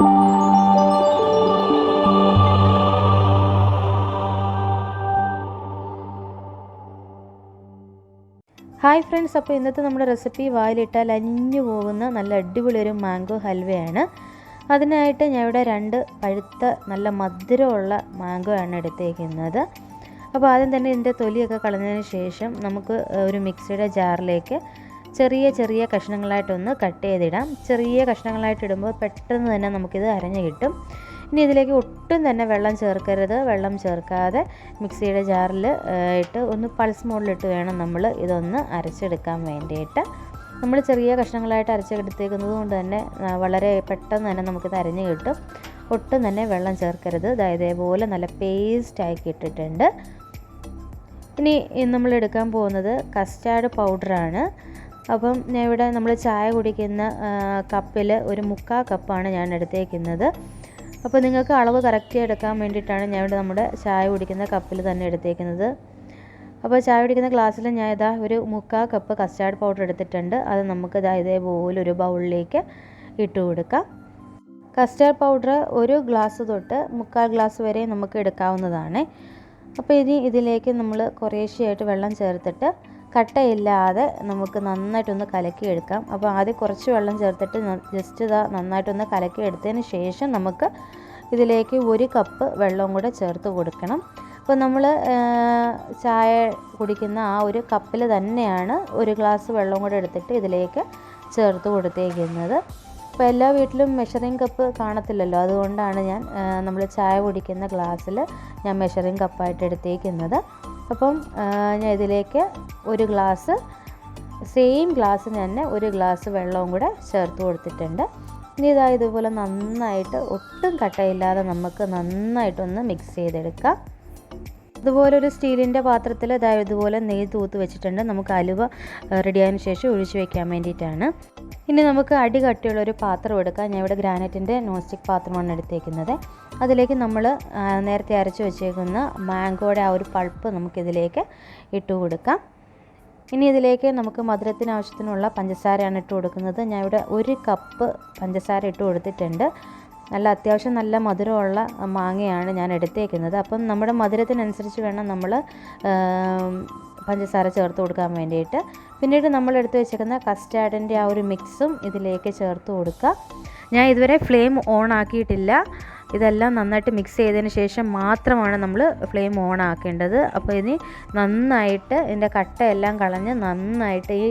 Hi friends അപ്പോൾ ഇന്നത്തെ നമ്മുടെ റെസിപ്പി വായിലിട്ടാൽ അലിഞ്ഞു പോകുന്ന നല്ല അടിപൊളി ഒരു മാംഗോ ഹൽവയാണ്. അതിനായിട്ട് ഞാൻ ഇവിടെ രണ്ട് പഴുത്ത നല്ല മധുരമുള്ള മാംഗോ ആണ് എടുത്തേക്കുന്നത്. അപ്പോൾ ആദ്യം തന്നെ ഇതിന്റെ തൊലിയൊക്കെ കളഞ്ഞതിന് ശേഷം നമുക്ക് ഒരു മിക്സിയുടെ ജാറിലേക്ക് ചെറിയ ചെറിയ കഷ്ണങ്ങളായിട്ടൊന്ന് കട്ട് ചെയ്തിടാം. ചെറിയ കഷ്ണങ്ങളായിട്ട് ഇടുമ്പോൾ പെട്ടെന്ന് തന്നെ നമുക്കിത് അരഞ്ഞ് കിട്ടും. ഇനി ഇതിലേക്ക് ഒട്ടും തന്നെ വെള്ളം ചേർക്കരുത്. വെള്ളം ചേർക്കാതെ മിക്സിയുടെ ജാറിൽ ഇട്ട് ഒന്ന് പൾസ് മോഡിലിട്ട് വേണം നമ്മൾ ഇതൊന്ന് അരച്ചെടുക്കാൻ വേണ്ടിയിട്ട്. നമ്മൾ ചെറിയ കഷ്ണങ്ങളായിട്ട് അരച്ചെടുത്തേക്കുന്നത് കൊണ്ട് തന്നെ വളരെ പെട്ടെന്ന് തന്നെ നമുക്കിത് അരഞ്ഞ് കിട്ടും. ഒട്ടും തന്നെ വെള്ളം ചേർക്കരുത്. ഇതേപോലെ നല്ല പേസ്റ്റ് ആക്കി ഇട്ടിട്ടുണ്ട് ഇനി നമ്മൾ എടുക്കാൻ പോകുന്നത് കസ്റ്റാർഡ് പൗഡറാണ് അപ്പം ഇവിടെ നമ്മൾ ചായ കുടിക്കുന്ന കപ്പിൽ ഒരു മുക്കാ കപ്പാണ് ഞാൻ എടുത്തേക്കുന്നത്. അപ്പോൾ നിങ്ങൾക്ക് അളവ് കറക്റ്റ് എടുക്കാൻ വേണ്ടിയിട്ടാണ് ഞാൻ ഇവിടെ നമ്മുടെ ചായ കുടിക്കുന്ന കപ്പിൽ തന്നെ എടുത്തേക്കുന്നത്. അപ്പോൾ ചായ കുടിക്കുന്ന ഗ്ലാസ്സിൽ ഞാൻ ഇതാ ഒരു മുക്കാൽ കപ്പ് കസ്റ്റാർഡ് പൗഡർ എടുത്തിട്ടുണ്ട്. അത് നമുക്ക് ഇതാ ഇതേപോലെ ഒരു ബൗളിലേക്ക് ഇട്ട് കൊടുക്കാം. കസ്റ്റാർഡ് പൗഡർ ഒരു ഗ്ലാസ് തൊട്ട് മുക്കാൽ ഗ്ലാസ് വരെ നമുക്ക് എടുക്കാവുന്നതാണ്. അപ്പോൾ ഇനി ഇതിലേക്ക് നമ്മൾ കുറേശ്ശെയായിട്ട് വെള്ളം ചേർത്തിട്ട് കട്ടയില്ലാതെ നമുക്ക് നന്നായിട്ടൊന്ന് കലക്കിയെടുക്കാം. അപ്പോൾ ആദ്യം കുറച്ച് വെള്ളം ചേർത്തിട്ട് ജസ്റ്റ് ഇതാ നന്നായിട്ടൊന്ന് കലക്കിയെടുത്തതിന് ശേഷം നമുക്ക് ഇതിലേക്ക് ഒരു കപ്പ് വെള്ളവും കൂടെ ചേർത്ത് കൊടുക്കണം. അപ്പോൾ നമ്മൾ ചായ കുടിക്കുന്ന ആ ഒരു കപ്പിൽ തന്നെയാണ് ഒരു ഗ്ലാസ് വെള്ളം കൂടെ എടുത്തിട്ട് ഇതിലേക്ക് ചേർത്ത് കൊടുത്തേക്കുന്നത്. അപ്പോൾ എല്ലാ വീട്ടിലും മെഷറിംഗ് കപ്പ് കാണത്തില്ലല്ലോ. അതുകൊണ്ടാണ് ഞാൻ നമ്മൾ ചായ കുടിക്കുന്ന ഗ്ലാസ്സിൽ ഞാൻ മെഷറിംഗ് കപ്പായിട്ട് എടുത്തേക്കുന്നത്. അപ്പം ഞാൻ ഇതിലേക്ക് ഒരു ഗ്ലാസ് സെയിം ഗ്ലാസ്സിന് തന്നെ ഒരു ഗ്ലാസ് വെള്ളവും കൂടെ ചേർത്ത് കൊടുത്തിട്ടുണ്ട്. ഇനി ഇതാ ഇതുപോലെ നന്നായിട്ട് ഒട്ടും കട്ടയില്ലാതെ നമുക്ക് നന്നായിട്ടൊന്ന് മിക്സ് ചെയ്തെടുക്കാം. ഇതുപോലെ ഒരു സ്റ്റീലിന്റെ പാത്രത്തിൽ അതായത് ഇതുപോലെ നെയ്യ് തൂത്ത് വെച്ചിട്ടുണ്ട്. നമുക്ക് അലുവ റെഡിയായതിനു ശേഷം ഒഴിച്ചു വെക്കാൻ വേണ്ടിയിട്ടാണ്. ഇനി നമുക്ക് അടി കട്ടിയുള്ള ഒരു പാത്രം എടുക്കാം. ഞാൻ ഇവിടെ ഗ്രാനൈറ്റിന്റെ നോൺ സ്റ്റിക്ക് പാത്രമാണ് എടുത്തേക്കുന്നത്. അതിലേക്ക് നമ്മൾ നേരത്തെ അരച്ച് വെച്ചേക്കുന്ന മാംഗോയുടെ ആ ഒരു പൾപ്പ് നമുക്കിതിലേക്ക് ഇട്ട് കൊടുക്കാം. ഇനി ഇതിലേക്ക് നമുക്ക് മധുരത്തിന് ആവശ്യത്തിനുള്ള പഞ്ചസാരയാണ് ഇട്ട് കൊടുക്കുന്നത്. ഞാൻ ഇവിടെ ഒരു കപ്പ് പഞ്ചസാര ഇട്ട് കൊടുത്തിട്ടുണ്ട്. നല്ല അത്യാവശ്യം നല്ല മധുരമുള്ള മാങ്ങയാണ് ഞാൻ എടുത്തേക്കുന്നത്. അപ്പം നമ്മുടെ മധുരത്തിനനുസരിച്ച് വേണം നമ്മൾ പഞ്ചസാര ചേർത്ത് കൊടുക്കാൻ വേണ്ടിയിട്ട്. പിന്നീട് നമ്മൾ എടുത്ത് വെച്ചേക്കുന്ന കസ്റ്റാർഡിന്റെ ആ ഒരു മിക്സും ഇതിലേക്ക് ചേർത്ത് കൊടുക്കുക. ഞാൻ ഇതുവരെ ഫ്ലെയിം ഓൺ ആക്കിയിട്ടില്ല. ഇതെല്ലാം നന്നായിട്ട് മിക്സ് ചെയ്തതിന് ശേഷം മാത്രമാണ് നമ്മൾ ഫ്ലെയിം ഓൺ ആക്കേണ്ടത്. അപ്പോൾ ഇനി നന്നായിട്ട് ഇതിന്റെ കട്ടയെല്ലാം കളഞ്ഞ് നന്നായിട്ട് ഈ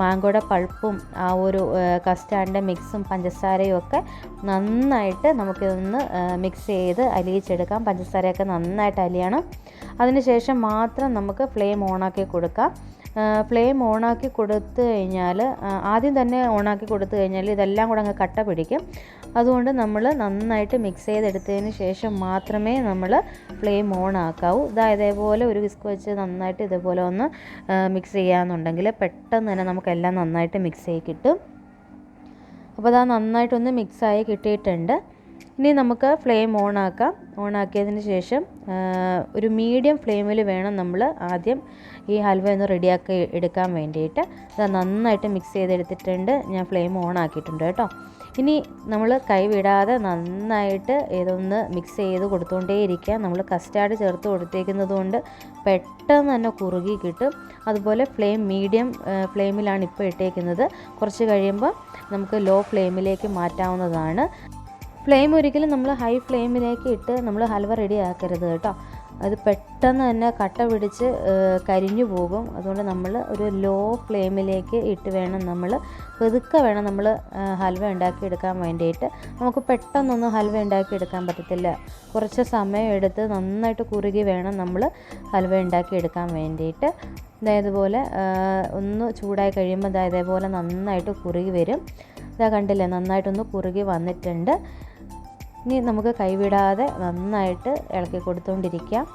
മാങ്കോയുടെ പൾപ്പും ആ ഒരു കസ്റ്റാർഡിന്റെ മിക്സും പഞ്ചസാരയും ഒക്കെ നന്നായിട്ട് നമുക്കിതൊന്ന് മിക്സ് ചെയ്ത് അലിയിച്ചെടുക്കാം. പഞ്ചസാരയൊക്കെ നന്നായിട്ട് അലിയണം. അതിനുശേഷം മാത്രം നമുക്ക് ഫ്ലെയിം ഓണാക്കി കൊടുക്കാം. ഫ്ലെയിം ഓണാക്കി കൊടുത്തു കഴിഞ്ഞാൽ ആദ്യം തന്നെ ഓണാക്കി കൊടുത്തു കഴിഞ്ഞാൽ ഇതെല്ലാം കൂടെ അങ്ങ് കട്ട പിടിക്കും. അതുകൊണ്ട് നമ്മൾ നന്നായിട്ട് മിക്സ് ചെയ്തെടുത്തതിന് ശേഷം മാത്രമേ നമ്മൾ ഫ്ലെയിം ഓൺ ആക്കാവൂ. ഇതാ ഇതേപോലെ ഒരു വിസ്ക് വെച്ച് നന്നായിട്ട് ഇതേപോലെ ഒന്ന് മിക്സ് ചെയ്യാമെന്നുണ്ടെങ്കിൽ പെട്ടെന്ന് തന്നെ നമുക്കെല്ലാം നന്നായിട്ട് മിക്സ് ചെയ്ത് കിട്ടും. അപ്പോൾ അതാ നന്നായിട്ടൊന്ന് മിക്സായി കിട്ടിയിട്ടുണ്ട്. ഇനി നമുക്ക് ഫ്ലെയിം ഓൺ ആക്കാം. ഓൺ ആക്കിയതിന് ശേഷം ഒരു മീഡിയം ഫ്ലെയിമിൽ വേണം നമ്മൾ ആദ്യം ഈ ഹൽവ ഒന്ന് റെഡിയാക്കി എടുക്കാൻ വേണ്ടിയിട്ട്. അത് നന്നായിട്ട് മിക്സ് ചെയ്തെടുത്തിട്ടുണ്ട്. ഞാൻ ഫ്ലെയിം ഓൺ ആക്കിയിട്ടുണ്ട് കേട്ടോ. ഇനി നമ്മൾ കൈവിടാതെ നന്നായിട്ട് ഇതൊന്ന് മിക്സ് ചെയ്ത് കൊടുത്തുകൊണ്ടേയിരിക്കുക നമ്മൾ കസ്റ്റാർഡ് ചേർത്ത് കൊടുത്തേക്കുന്നത് കൊണ്ട് പെട്ടെന്ന് തന്നെ കുറുകി കിട്ടും. അതുപോലെ ഫ്ലെയിം മീഡിയം ഫ്ലെയിമിലാണ് ഇപ്പോൾ ഇട്ടേക്കുന്നത്. കുറച്ച് കഴിയുമ്പോൾ നമുക്ക് ലോ ഫ്ലെയിമിലേക്ക് മാറ്റാവുന്നതാണ്. ഫ്ലെയിം ഒരിക്കലും നമ്മൾ ഹൈ ഫ്ലെയിമിലേക്ക് ഇട്ട് നമ്മൾ ഹൽവ റെഡി ആക്കരുത് കേട്ടോ. അത് പെട്ടെന്ന് തന്നെ കട്ട പിടിച്ച് കരിഞ്ഞു പോകും. അതുകൊണ്ട് നമ്മൾ ഒരു ലോ ഫ്ലെയിമിലേക്ക് ഇട്ട് വേണം നമ്മൾ പെതുക്കെ വേണം നമ്മൾ ഹൽവ ഉണ്ടാക്കി എടുക്കാൻ വേണ്ടിയിട്ട്. നമുക്ക് പെട്ടെന്നൊന്നും ഹൽവ ഉണ്ടാക്കി എടുക്കാൻ പറ്റത്തില്ല. കുറച്ച് സമയം എടുത്ത് നന്നായിട്ട് കുറുകി വേണം നമ്മൾ ഹൽവ ഉണ്ടാക്കി എടുക്കാൻ വേണ്ടിയിട്ട് ഇതേപോലെ ഒന്ന് ചൂടായി കഴിയുമ്പോൾ ഇതാ ഇതേപോലെ നന്നായിട്ട് കുറുകി വരും. ഇതാ കണ്ടില്ലേ നന്നായിട്ടൊന്ന് കുറുകി വന്നിട്ടുണ്ട്. ഇനി നമുക്ക് കൈവിടാതെ നന്നായിട്ട് ഇളക്കി കൊടുത്തുകൊണ്ടിരിക്കാം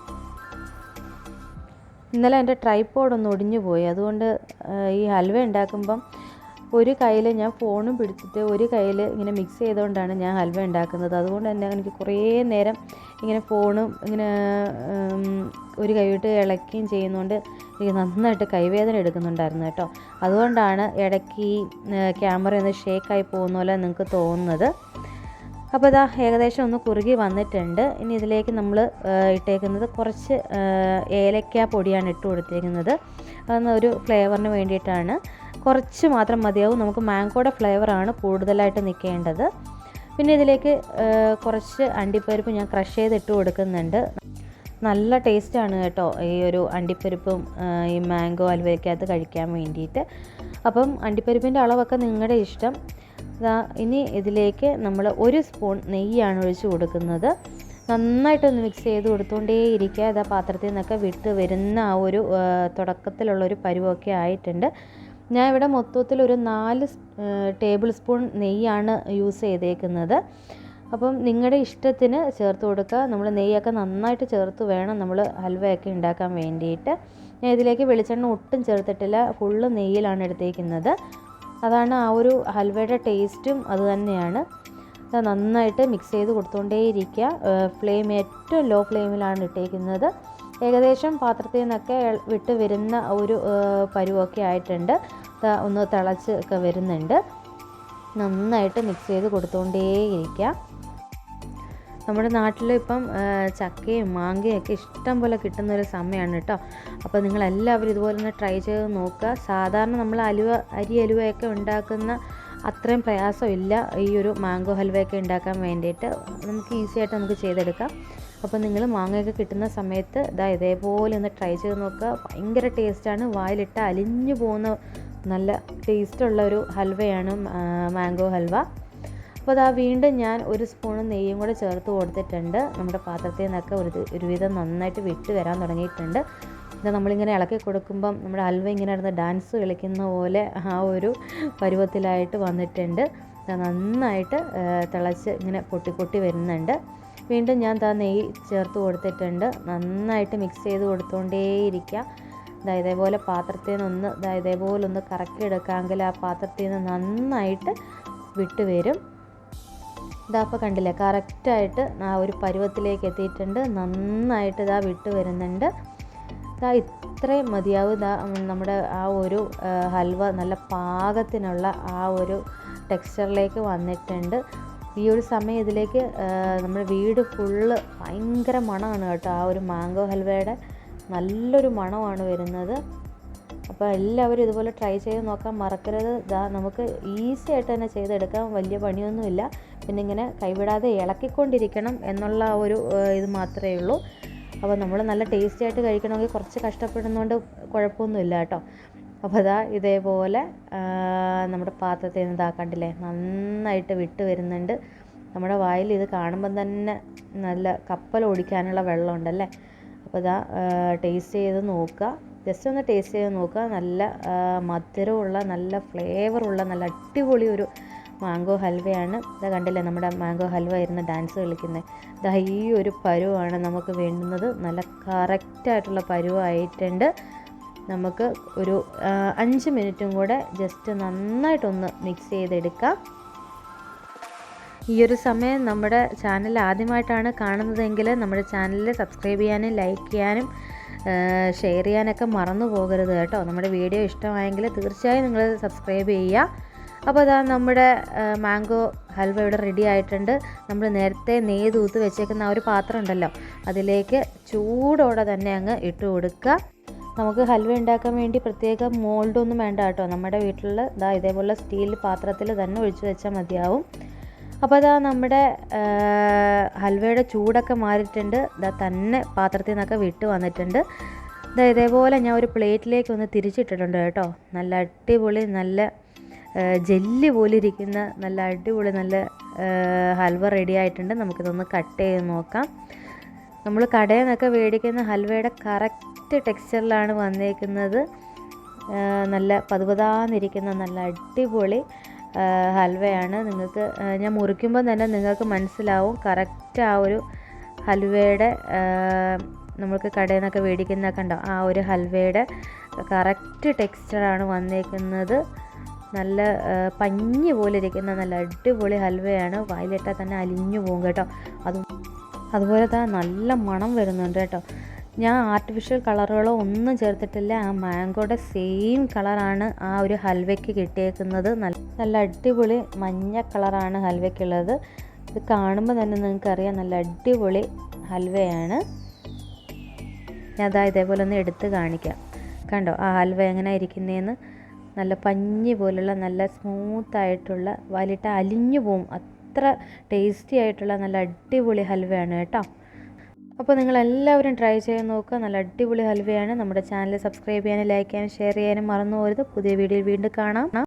ഇന്നലെ എന്റെ ട്രൈപ്പോഡൊന്ന് ഒടിഞ്ഞു പോയി. അതുകൊണ്ട് ഈ ഹൽവ ഉണ്ടാക്കുമ്പം ഒരു കയ്യിൽ ഞാൻ ഫോണും പിടിച്ചിട്ട് ഒരു കയ്യിൽ ഇങ്ങനെ മിക്സ് ചെയ്തുകൊണ്ടാണ് ഞാൻ ഹൽവ ഉണ്ടാക്കുന്നത്. അതുകൊണ്ട് തന്നെ എനിക്ക് കുറേ നേരം ഇങ്ങനെ ഫോണും ഇങ്ങനെ ഒരു കൈവിട്ട് ഇളക്കുകയും ചെയ്യുന്നതുകൊണ്ട് എനിക്ക് നന്നായിട്ട് കൈവേദന എടുക്കുന്നുണ്ടായിരുന്നു കേട്ടോ. അതുകൊണ്ടാണ് ഇടയ്ക്ക് ഈ ക്യാമറ ഒന്ന് ഷേക്കായി പോകുന്ന പോലെ നിങ്ങൾക്ക് തോന്നുന്നത്. അപ്പോൾ ഇതാ ഏകദേശം ഒന്ന് കുറുകി വന്നിട്ടുണ്ട്. ഇനി ഇതിലേക്ക് നമ്മൾ ഇട്ടേക്കുന്നത് കുറച്ച് ഏലക്ക പൊടിയാണ് ഇട്ട് കൊടുത്തേക്കുന്നത് അതൊന്ന് ഒരു ഫ്ലേവറിന് വേണ്ടിയിട്ടാണ്. കുറച്ച് മാത്രം മതിയാവും. നമുക്ക് മാങ്കോയുടെ ഫ്ലേവറാണ് കൂടുതലായിട്ട് നിൽക്കേണ്ടത്. പിന്നെ ഇതിലേക്ക് കുറച്ച് അണ്ടിപ്പരിപ്പ് ഞാൻ ക്രഷ് ചെയ്ത് ഇട്ട് കൊടുക്കുന്നുണ്ട്. നല്ല ടേസ്റ്റാണ് കേട്ടോ ഈ ഒരു അണ്ടിപ്പരിപ്പും ഈ മാംഗോ അലുവയ്ക്കകത്ത് കഴിക്കാൻ വേണ്ടിയിട്ട്. അപ്പം അണ്ടിപ്പരിപ്പിന്റെ അളവൊക്കെ നിങ്ങളുടെ ഇഷ്ടം. ഇനി ഇതിലേക്ക് നമ്മൾ ഒരു സ്പൂൺ നെയ്യാണ് ഒഴിച്ച് കൊടുക്കുന്നത്. നന്നായിട്ടൊന്ന് മിക്സ് ചെയ്ത് കൊടുത്തുകൊണ്ടേ ഇരിക്കുക. ഇതാ പാത്രത്തിൽ നിന്നൊക്കെ വിട്ട് വരുന്ന ആ ഒരു തുടക്കത്തിലുള്ള ഒരു പരുവൊക്കെ ആയിട്ടുണ്ട്. ഞാൻ ഇവിടെ മൊത്തത്തിൽ ഒരു നാല് ടേബിൾ സ്പൂൺ നെയ്യാണ് യൂസ് ചെയ്തേക്കുന്നത്. അപ്പം നിങ്ങളുടെ ഇഷ്ടത്തിന് ചേർത്ത് കൊടുക്കുക. നമ്മൾ നെയ്യൊക്കെ നന്നായിട്ട് ചേർത്ത് വേണം നമ്മൾ ഹൽവയൊക്കെ ഉണ്ടാക്കാൻ വേണ്ടിയിട്ട്. ഞാൻ ഇതിലേക്ക് വെളിച്ചെണ്ണ ഒട്ടും ചേർത്തിട്ടില്ല. ഫുള്ള് നെയ്യിലാണ് എടുത്തേക്കുന്നത്. അതാണ് ആ ഒരു ഹൽവയുടെ ടേസ്റ്റും അത് തന്നെയാണ്. അത് നന്നായിട്ട് മിക്സ് ചെയ്ത് കൊടുത്തുകൊണ്ടേയിരിക്കുക ഫ്ലെയിം ഏറ്റവും ലോ ഫ്ലെയിമിലാണ് ഇട്ടേക്കുന്നത്. ഏകദേശം പാത്രത്തിൽ നിന്നൊക്കെ വിട്ട് വരുന്ന ഒരു പരുവൊക്കെ ആയിട്ടുണ്ട്. ഒന്ന് തിളച്ച് ഒക്കെ വരുന്നുണ്ട്. നന്നായിട്ട് മിക്സ് ചെയ്ത് കൊടുത്തുകൊണ്ടേയിരിക്കുക നമ്മുടെ നാട്ടിൽ ഇപ്പം ചക്കയും മാങ്ങയും ഒക്കെ ഇഷ്ടം പോലെ കിട്ടുന്ന ഒരു സമയമാണ് കേട്ടോ അപ്പോൾ നിങ്ങളെല്ലാവരും ഇതുപോലെ ഒന്ന് ട്രൈ ചെയ്ത് നോക്കുക. സാധാരണ നമ്മൾ അലുവ അരി അലുവയൊക്കെ ഉണ്ടാക്കുന്ന അത്രയും പ്രയാസമില്ല. ഈ ഒരു മാംഗോ ഹൽവയൊക്കെ ഉണ്ടാക്കാൻ വേണ്ടിയിട്ട് നമുക്ക് ഈസി ആയിട്ട് നമുക്ക് ചെയ്തെടുക്കാം. അപ്പോൾ നിങ്ങൾ മാങ്ങയൊക്കെ കിട്ടുന്ന സമയത്ത് ഇതാ ഇതേപോലെ ഒന്ന് ട്രൈ ചെയ്ത് നോക്കുക. ഭയങ്കര ടേസ്റ്റാണ് വായിലിട്ട് അലിഞ്ഞു പോകുന്ന നല്ല ടേസ്റ്റുള്ള ഒരു ഹൽവയാണ് മാംഗോ ഹൽവ. അപ്പോൾ അതാ വീണ്ടും ഞാൻ ഒരു സ്പൂൺ നെയ്യും കൂടെ ചേർത്ത് കൊടുത്തിട്ടുണ്ട്. നമ്മുടെ പാത്രത്തിൽ നിന്നൊക്കെ ഒരു ഒരുവിധം നന്നായിട്ട് വിട്ട് വരാൻ തുടങ്ങിയിട്ടുണ്ട്. ഇത് നമ്മളിങ്ങനെ ഇളക്കി കൊടുക്കുമ്പം നമ്മുടെ അൽവ ഇങ്ങനെ ഇരുന്ന് ഡാൻസ് കളിക്കുന്ന പോലെ ആ ഒരു പരുവത്തിലായിട്ട് വന്നിട്ടുണ്ട്. നന്നായിട്ട് തിളച്ച് ഇങ്ങനെ പൊട്ടി പൊട്ടി വരുന്നുണ്ട്. വീണ്ടും ഞാൻ താ നെയ്യ് ചേർത്ത് കൊടുത്തിട്ടുണ്ട്. നന്നായിട്ട് മിക്സ് ചെയ്ത് കൊടുത്തുകൊണ്ടേയിരിക്കുക ഇതാ ഇതേപോലെ പാത്രത്തിൽ നിന്നൊന്ന് ഇതാ ഇതേപോലെ ഒന്ന് കറക്കി എടുക്കാമെങ്കിൽ ആ പാത്രത്തിൽ നിന്ന് നന്നായിട്ട് വിട്ട് വരും ഇതാ അപ്പോൾ കണ്ടില്ലേ കറക്റ്റായിട്ട് ആ ഒരു പരുവത്തിലേക്ക് എത്തിയിട്ടുണ്ട്. നന്നായിട്ട് ഇതാ വിട്ട് വരുന്നുണ്ട്. ഇതാ ഇത്രയും മതിയാവും. ഇതാ നമ്മുടെ ആ ഒരു ഹൽവ നല്ല പാകത്തിനുള്ള ആ ഒരു ടെക്സ്ചറിലേക്ക് വന്നിട്ടുണ്ട്. ഈ ഒരു സമയം ഇതിലേക്ക് നമ്മുടെ വീട് ഫുള്ള് ഭയങ്കര മണമാണ് കേട്ടോ. ആ ഒരു മാംഗോ ഹൽവയുടെ നല്ലൊരു മണമാണ് വരുന്നത്. അപ്പോൾ എല്ലാവരും ഇതുപോലെ ട്രൈ ചെയ്ത് നോക്കാൻ മറക്കരുത്. ഇതാ നമുക്ക് ഈസി ആയിട്ട് തന്നെ ചെയ്തെടുക്കാം. വലിയ പണിയൊന്നുമില്ല. പിന്നെ ഇങ്ങനെ കൈവിടാതെ ഇളക്കിക്കൊണ്ടിരിക്കണം എന്നുള്ള ഒരു ഇത് മാത്രമേ ഉള്ളൂ. അപ്പോൾ നമ്മൾ നല്ല ടേസ്റ്റി ആയിട്ട് കഴിക്കണമെങ്കിൽ കുറച്ച് കഷ്ടപ്പെടുന്നതുകൊണ്ട് കുഴപ്പമൊന്നുമില്ല കേട്ടോ. അപ്പോൾ അതാ ഇതേപോലെ നമ്മുടെ പാത്രത്തിൽ നിന്ന് ഇതാക്കണ്ടില്ലേ നന്നായിട്ട് വിട്ട് വരുന്നുണ്ട്. നമ്മുടെ വായിൽ ഇത് കാണുമ്പം തന്നെ നല്ല കപ്പൽ ഓടിക്കാനുള്ള വെള്ളമുണ്ടല്ലേ? അപ്പോൾ ഇതാ ടേസ്റ്റ് ചെയ്ത് നോക്കുക. ജസ്റ്റ് ഒന്ന് ടേസ്റ്റ് ചെയ്ത് നോക്കുക. നല്ല മധുരമുള്ള നല്ല ഫ്ലേവറുള്ള നല്ല അടിപൊളി ഒരു മാംഗോ ഹൽവയാണ്. ഇതാ കണ്ടില്ലേ നമ്മുടെ മാംഗോ ഹൽവ ഇരുന്ന് ഡാൻസ് കളിക്കുന്നത് ഇതാ ഈ ഒരു പരുവാണ് നമുക്ക് വേണ്ടുന്നത്. നല്ല കറക്റ്റായിട്ടുള്ള പരുവായിട്ടുണ്ട്. നമുക്ക് ഒരു അഞ്ച് മിനിറ്റും കൂടെ ജസ്റ്റ് നന്നായിട്ടൊന്ന് മിക്സ് ചെയ്തെടുക്കാം. ഈ ഒരു സമയം നമ്മുടെ ചാനൽ ആദ്യമായിട്ടാണ് കാണുന്നതെങ്കിൽ നമ്മുടെ ചാനലിൽ സബ്സ്ക്രൈബ് ചെയ്യാനും ലൈക്ക് ചെയ്യാനും ഷെയർ ചെയ്യാനൊക്കെ മറന്നു പോകരുത് കേട്ടോ. നമ്മുടെ വീഡിയോ ഇഷ്ടമായെങ്കിൽ തീർച്ചയായും നിങ്ങൾ സബ്സ്ക്രൈബ് ചെയ്യുക. അപ്പോൾ അതാ നമ്മുടെ മാംഗോ ഹൽവ ഇവിടെ റെഡി ആയിട്ടുണ്ട്. നമ്മൾ നേരത്തെ നെയ്യ് തൂത്ത് വെച്ചേക്കുന്ന ആ ഒരു പാത്രം ഉണ്ടല്ലോ അതിലേക്ക് ചൂടോടെ തന്നെ അങ്ങ് ഇട്ട് കൊടുക്കുക. നമുക്ക് ഹൽവ ഉണ്ടാക്കാൻ വേണ്ടി പ്രത്യേക മോൾഡൊന്നും വേണ്ട കേട്ടോ. നമ്മുടെ വീട്ടിലുള്ള ഇതാ ഇതേപോലെ സ്റ്റീൽ പാത്രത്തിൽ തന്നെ ഒഴിച്ച് വെച്ചാൽ മതിയാവും. അപ്പോൾ അതാ നമ്മുടെ ഹൽവയുടെ ചൂടൊക്കെ മാറിയിട്ടുണ്ട്. ഇതാ തന്നെ പാത്രത്തിൽ നിന്നൊക്കെ വിട്ട് വന്നിട്ടുണ്ട്. ഇതാ ഇതേപോലെ ഞാൻ ഒരു പ്ലേറ്റിലേക്ക് ഒന്ന് തിരിച്ചിട്ടിട്ടുണ്ട് കേട്ടോ. നല്ല അടിപൊളി നല്ല ജെല്ലി പോലെ ഇരിക്കുന്ന നല്ല അടിപൊളി നല്ല ഹൽവ റെഡി ആയിട്ടുണ്ട്. നമുക്കിതൊന്ന് കട്ട് ചെയ്ത് നോക്കാം. നമ്മൾ കടയിൽ നിന്നൊക്കെ മേടിക്കുന്ന ഹൽവയുടെ കറക്റ്റ് ടെക്സ്ചറിലാണ് വന്നേക്കുന്നത്. നല്ല പതുപതാന്നിരിക്കുന്ന നല്ല അടിപൊളി ഹൽവയാണ്. നിങ്ങൾക്ക് ഞാൻ മുറിക്കുമ്പോൾ തന്നെ നിങ്ങൾക്ക് മനസ്സിലാവും കറക്റ്റ് ആ ഒരു ഹൽവയുടെ നമ്മൾക്ക് കടയിൽ നിന്നൊക്കെ മേടിക്കുന്ന കണ്ടോ? ആ ഒരു ഹൽവയുടെ കറക്റ്റ് ടെക്സ്ചറാണ് വന്നേക്കുന്നത്. നല്ല പഞ്ഞി പോലെ ഇരിക്കുന്ന നല്ല അടിപൊളി ഹൽവയാണ്. വായിലിട്ടാൽ തന്നെ അലിഞ്ഞു പോകും കേട്ടോ. അത് അതുപോലെ തന്നെ നല്ല മണം വരുന്നുണ്ട് കേട്ടോ. ഞാൻ ആർട്ടിഫിഷ്യൽ കളറുകളോ ഒന്നും ചേർത്തിട്ടില്ല. ആ മാംഗോയുടെ സെയിം കളറാണ് ആ ഒരു ഹൽവയ്ക്ക് കിട്ടിയേക്കുന്നത്. നല്ല നല്ല അടിപൊളി മഞ്ഞ കളറാണ് ഹൽവയ്ക്കുള്ളത്. ഇത് കാണുമ്പോൾ തന്നെ നിങ്ങൾക്കറിയാം നല്ല അടിപൊളി ഹൽവയാണ്. ഞാൻ അതാ ഇതേപോലെ ഒന്ന് എടുത്ത് കാണിക്കാം. കണ്ടോ ആ ഹൽവ എങ്ങനെ ഇരിക്കുന്നതെന്ന് നല്ല പഞ്ഞി പോലുള്ള നല്ല സ്മൂത്തായിട്ടുള്ള വലിട്ട് അലിഞ്ഞു പോവും. അത്ര ടേസ്റ്റി ആയിട്ടുള്ള നല്ല അടിപൊളി ഹൽവയാണ് കേട്ടോ. അപ്പോൾ നിങ്ങളെല്ലാവരും ട്രൈ ചെയ്ത് നോക്കുക. നല്ല അടിപൊളി ഹൽവയാണ്. നമ്മുടെ ചാനൽ സബ്സ്ക്രൈബ് ചെയ്യാനും ലൈക്ക് ചെയ്യാനും ഷെയർ ചെയ്യാനും മറന്നു പോരുത് പുതിയ വീഡിയോയിൽ വീണ്ടും കാണാം.